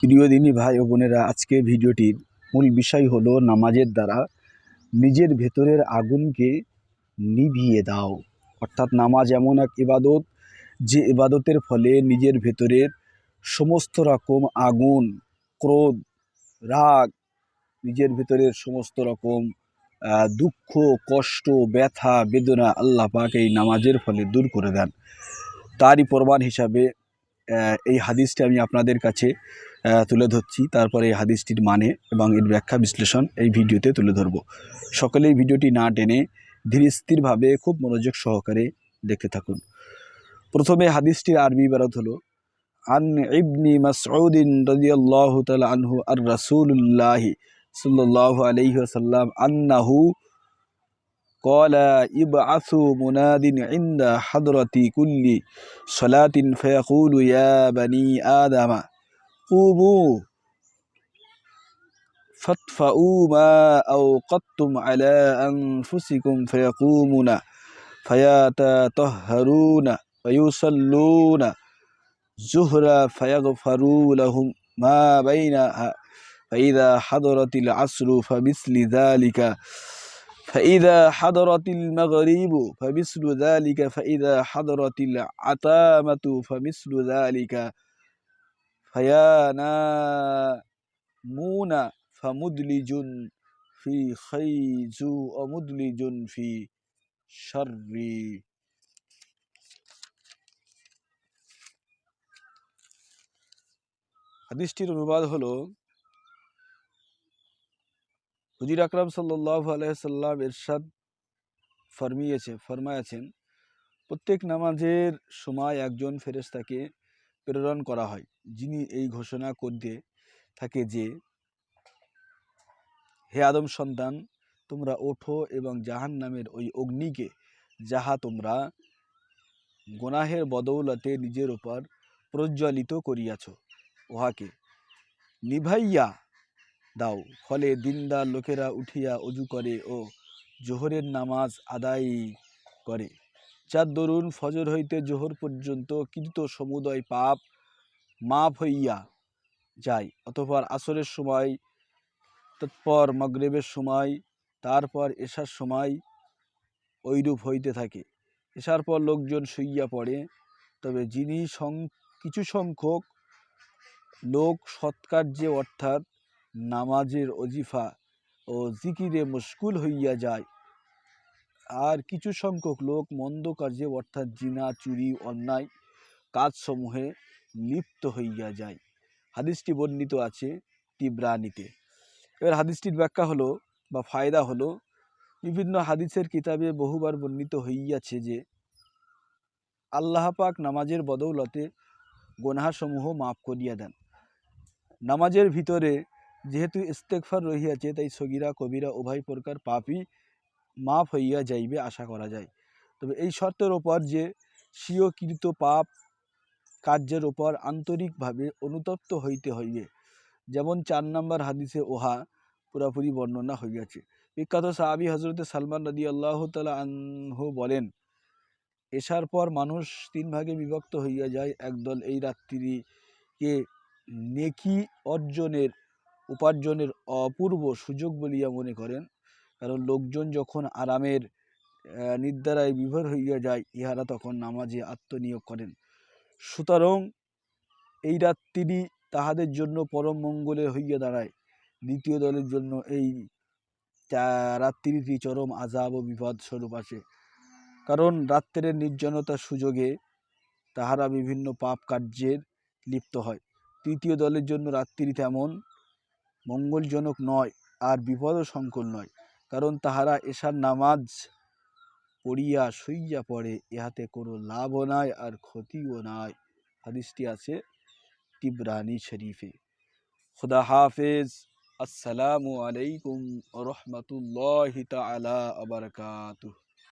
প্রিয় দিনী ভাই ও বোনেরা, আজকে ভিডিওটির মূল বিষয় হলো নামাজের দ্বারা নিজের ভেতরের আগুনকে নিভিয়ে দাও। অর্থাৎ নামাজ এমন এক ইবাদত, যে ইবাদতের ফলে নিজের ভেতরের সমস্ত রকম আগুন, ক্রোধ, রাগ, নিজের ভেতরের সমস্ত রকম দুঃখ, কষ্ট, ব্যথা, বেদনা আল্লাহ পাক এই নামাজের ফলে দূর করে দেন। তারই প্রমাণ হিসাবে এই হাদিসটি আমি আপনাদের কাছে তুলে ধরছি তারপরে এই হাদিসটির মানে এবং এর ব্যাখ্যা বিশ্লেষণ এই ভিডিওতে তুলে ধরব সকলেই ভিডিওটি না টেনে ধীর স্থিরভাবে খুব মনোযোগ সহকারে দেখতে থাকুন প্রথমে হাদিসটির আরবি ইবারত হলো আন ইবনি মাসউদিন রাদিয়াল্লাহু তাআলা আনহু আর রাসূলুল্লাহ সাল্লাল্লাহু আলাইহি ওয়াসাল্লাম আন্নাহু قال ابعثوا مناد عند حضرة كل صلاة فيقول يا بني آدم قوموا فاطفئوا ما أوقدتم على أنفسكم فيقومون فيتطهرون ويصلون زهرا فيغفروا لهم ما بينها فإذا حضرت العصر فمثل ذلك. فإذا حضرت المغرب فمثل ذلك. فإذا حضرت العتامة فمثل ذلك. ফায়ানা মুনা ফামুদলিজুন ফি খাইজু অমুদলিজুন ফি শাররি হাদিসটির অনুবাদ হলো, হুজির আকরাম সাল্লাহ আলাইসাল্লাম এরশাদ ফরমিয়েছে, ফরমায়াছেন, প্রত্যেক নামাজের সময় একজন ফেরেস্তাকে প্রেরণ করা হয়। যিনি এই ঘোষণা করতে থাকে যে, হে আদম সন্তান, তোমরা ওঠো এবং জাহান নামের ওই অগ্নিকে, যাহা তোমরা গোনাহের বদৌলতে নিজের উপর প্রজ্বলিত করিয়াছ, উহাকে নিভাইয়া দাও। ফলে দিনদার লোকেরা উঠিয়া অজু করে ও জোহরের নামাজ আদায় করে। যার দরুন ফজর হইতে জোহর পর্যন্ত কৃত সমুদয় পাপ মাপ হইয়া যায়। অতঃপর আসরের সময়, তৎপর মগরেবের সময়, তারপর এশার সময় ঐরূপ হইতে থাকে। এশার পর লোকজন শুইয়া পড়ে। তবে যিনি সং, কিছু সংখ্যক লোক সৎকার্যে অর্থাৎ নামাজের অজিফা ও জিকিরে মুশকুল হইয়া যায় আর কিছু সংখ্যক লোক মন্দ কাজে অর্থাৎ জিনা, চুরি, অন্যায় কাজসমূহে লিপ্ত হইয়া যায়। হাদিসটি বর্ণিত আছে তিব্রানিতে। এবার হাদিসটির ব্যাখ্যা হলো বা ফায়দা হলো, বিভিন্ন হাদিসের কিতাবে বহুবার বর্ণিত হইয়াছে যে, আল্লাহ পাক নামাজের বদৌলতে গোনাহাসমূহ মাফ করিয়া দেন। নামাজের ভিতরে যেহেতু ইস্তেকফার রহিয়াছে, তাই সগিরা, কবিরা উভয় প্রকার পাপই মাফ হইয়া যাইবে আশা করা যায়। তবে এই শর্তের ওপর যে স্বীয়কৃত পাপ কার্যের ওপর আন্তরিকভাবে অনুতপ্ত হইতে হইবে, যেমন চার নম্বর হাদিসে ওহা পুরাপুরি বর্ণনা হইয়াছে। বিখ্যাত সাহাবি হজরতে সালমান নদী আল্লাহ তালা আনহু বলেন, এসার পর মানুষ তিন ভাগে বিভক্ত হইয়া যায়। একদল এই রাত্রিকে নেকি অর্জনের, উপার্জনের অপূর্ব সুযোগ বলিয়া মনে করেন কারণ লোকজন যখন আরামের নিদ্রায় বিভোর হইয়া যায়, ইহারা তখন নামাজে আত্মনিয়োগ করেন। সুতরাং এই রাত্রি তাহাদের জন্য পরম মঙ্গলের হইয়া দাঁড়ায়। দ্বিতীয় দলের জন্য এই রাত্রিটি চরম আজাব ও বিপদ স্বরূপ আছে। কারণ রাত্রের নির্জনতার সুযোগে তাহারা বিভিন্ন পাপ কার্যের লিপ্ত হয়। তৃতীয় দলের জন্য রাত্রি তেমন মঙ্গলজনক নয়, আর বিপদও সংকুল নয়। কারণ তাহারা এশার নামাজ পড়িয়া শুইয়া পড়ে, ইহাতে কোনো লাভও নাই আর ক্ষতিও নাই। হাদিসটি আছে তিবরানি শরীফে। খুদা হাফেজ। আসসালামু আলাইকুম রহমতুল্লাহ তালা আবরকাতুহ